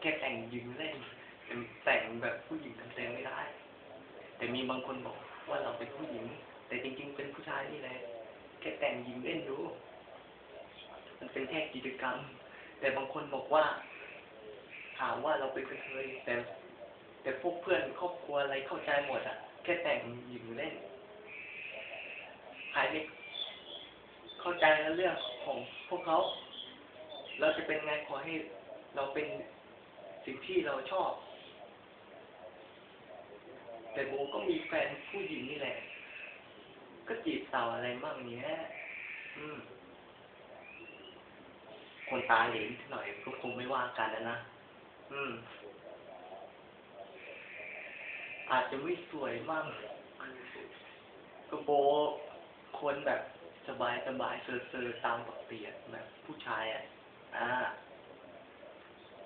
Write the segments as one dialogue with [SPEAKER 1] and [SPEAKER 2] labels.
[SPEAKER 1] แค่แต่งหญิงเล่นแต่แต่งแบบผู้หญิงเต็มไม่ได้ แต่มีบางคนบอกว่าเราเป็นผู้หญิง แต่จริง ๆ เป็นผู้ชายนี่แหละแค่แต่งหญิงเล่นดูมันเป็นแค่กิจกรรม แต่บางคนบอกว่าถามว่าเราเป็นกระเทยแต่แต่พวกเพื่อนครอบครัวอะไรเข้าใจหมดอะ แค่แต่งหญิงเล่นใครไม่เข้าใจเรื่องของพวกเขา เราจะเป็นไงขอให้เราเป็น สิ่งที่เราชอบ แต่โบก็มีแฟนผู้หญิงนี่แหละ ก็จีบสาวอะไรมั่งเนี้ยอืม คนตาเหลนหน่อยก็คงไม่ว่ากันนะนะ อืม อาจจะไม่สวยมั่งก็โบคนแบบสบายสบายเซอร์เซอร์ๆตามปกติอะแบบผู้ชายอะ อ่า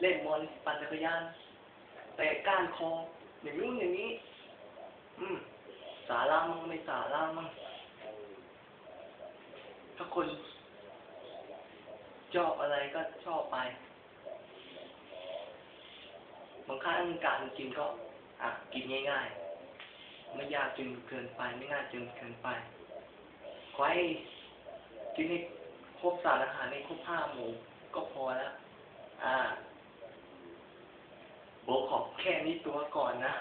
[SPEAKER 1] เล่นบอลปั่นจักรยานแต่ก้านคออย่างนู้นอย่างนี้ อืม สาระมั่งไม่สาระมั่งถ้าคนชอบอะไรก็ชอบไป บางครั้งการกินก็ อะ กินง่ายๆ ไม่ยากจนเกินไป ไม่ง่ายจนเกินไป ขอให้กินให้ครบสารอาหารในครบห้าหมู่ก็พอแล้ว อ่า โบ ขอแค่นี้ตัวก่อนนะ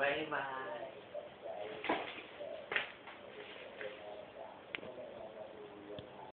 [SPEAKER 1] บายบาย